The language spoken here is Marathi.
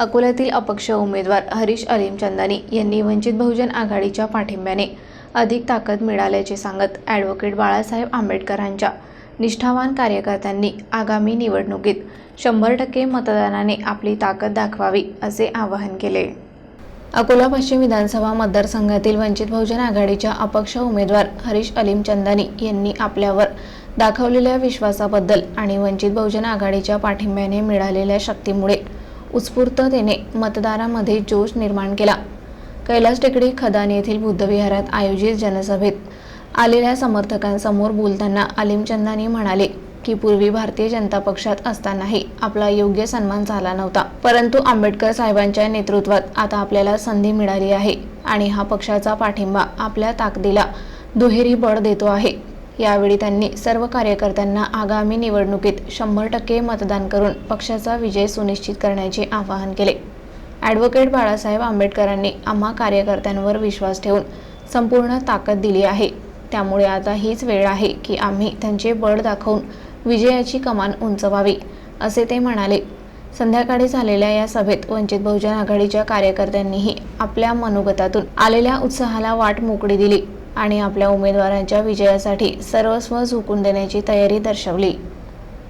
अकोल्यातील अपक्ष उमेदवार हरीश अलीम चंदानी यांनी वंचित बहुजन आघाडीच्या पाठिंब्याने अधिक ताकद मिळाल्याचे सांगत ॲडव्होकेट बाळासाहेब आंबेडकरांच्या निष्ठावान कार्यकर्त्यांनी आगामी निवडणुकीत शंभर टक्के मतदानाने आपली ताकद दाखवावी असे आवाहन केले. अकोला पश्चिम विधानसभा मतदारसंघातील वंचित बहुजन आघाडीच्या अपक्ष उमेदवार हरीश अलीम चंदानी यांनी आपल्यावर दाखवलेल्या विश्वासाबद्दल आणि वंचित बहुजन आघाडीच्या पाठिंब्याने मिळालेल्या शक्तीमुळे उत्स्फूर्ततेने मतदारामध्ये जोश निर्माण केला. कैलास टेकडी खदान येथील बुद्धविहारात आयोजित जनसभेत आलेल्या समर्थकांसमोर बोलताना आलिमचंदानी म्हणाले की पूर्वी भारतीय जनता पक्षात असतानाही आपला योग्य सन्मान झाला नव्हता. परंतु आंबेडकर साहेबांच्या नेतृत्वात आता आपल्याला संधी मिळाली आहे आणि हा पक्षाचा पाठिंबा आपल्या ताकदीला दुहेरी बळ देतो आहे. यावेळी त्यांनी सर्व कार्यकर्त्यांना आगामी निवडणुकीत शंभर टक्के मतदान करून पक्षाचा विजय सुनिश्चित करण्याचे आवाहन केले. ॲडव्होकेट बाळासाहेब आंबेडकरांनी आम्हा कार्यकर्त्यांवर विश्वास ठेवून संपूर्ण ताकद दिली आहे. त्यामुळे आता हीच वेळ आहे की आम्ही त्यांचे बळ दाखवून विजयाची कमान उंचवावी असे ते म्हणाले. संध्याकाळी झालेल्या या सभेत वंचित बहुजन आघाडीच्या कार्यकर्त्यांनीही आपल्या मनोगतातून आलेल्या उत्साहाला वाट मोकळी दिली. आणि आपल्या उमेदवारांच्या विजयासाठी सर्वस्व झोकून देण्याची तयारी दर्शवली.